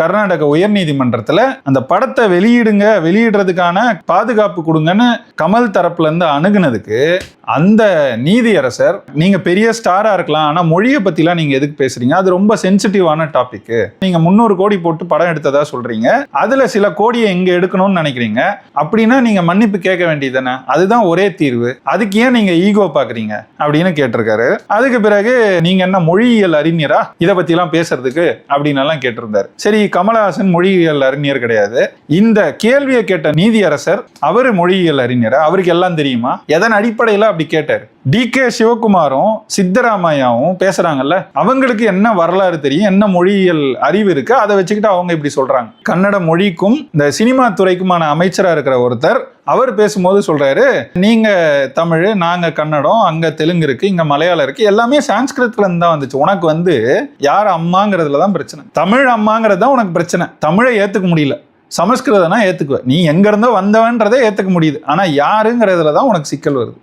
கர்நாடக உயர்நீதிமன்றத்தில் அந்த படத்தை வெளியிடுங்க வெளியிடுறதுக்கான பாதுகாப்பு கொடுங்கன்னு கமல் தரப்புல இருந்து அணுகுனதுக்கு அந்த நீதியரசர் நீங்க பெரிய ஸ்டாரா இருக்கலாம் ஆனா மொழியை பற்றிலாம் நீங்க எதுக்கு பேசுறீங்க? அது ரொம்ப சென்சிட்டிவான டாபிக் நீங்க முந்நூறு கோடி போட்டு படம் எடுத்ததா சொல்றீங்க. அதுல சில கோடியை எங்கே எடுக்கணும்னு நினைக்கிறீங்க. அப்படின்னா நீங்க மன்னிப்பு கேட்க வேண்டியதுதானே? அதுதான் ஒரே தீர்வு. அதுக்கு ஏன் நீங்க ஈகோ பாக்குறீங்க? அப்படின்னு கேட்டிருக்காரு. அதுக்கு பிறகு நீங்க என்ன மொழியியல் அறிஞரா? இதை பத்தி எல்லாம் பேசுறதுக்கு அப்படின்னு எல்லாம் கேட்டிருந்தாரு. சரி கமலஹாசன் மொழியியல் அறிஞர் கிடையாது. இந்த கேள்வியை கேட்ட நீதியரசர் அவரு மொழியியல் அறிஞர்? அவருக்கு எல்லாம் தெரியுமா? எதன் அடிப்படையில அப்படி கேட்டார்? டி கே சிவகுமாரும் சித்தராமையாவும் பேசுறாங்கல்ல? அவங்களுக்கு என்ன வரலாறு தெரியும்? என்ன மொழியியல் அறிவு இருக்கு? அதை வச்சுக்கிட்டு அவங்க இப்படி சொல்றாங்க. கன்னட மொழிக்கும் இந்த சினிமா துறைக்குமான அமைச்சரா இருக்கிற ஒருத்தர் அவர் பேசும்போது சொல்றாரு நீங்க தமிழ் நாங்க கன்னடம் அங்க தெலுங்கு இருக்கு இங்க மலையாளம் இருக்கு எல்லாமே சான்ஸ்கிருத்ல இருந்து தான் வந்துச்சு. உனக்கு வந்து யார் அம்மாங்கிறதுல தான் பிரச்சனை. தமிழ் அம்மாங்கிறது தான் உனக்கு பிரச்சனை. தமிழை ஏத்துக்க முடியல. சமஸ்கிருதம்னா ஏத்துக்குவ. நீ எங்க இருந்தோ வந்தவன்றதை ஏத்துக்க முடியுது. ஆனா யாருங்கிறதுல தான் உனக்கு சிக்கல் வருது.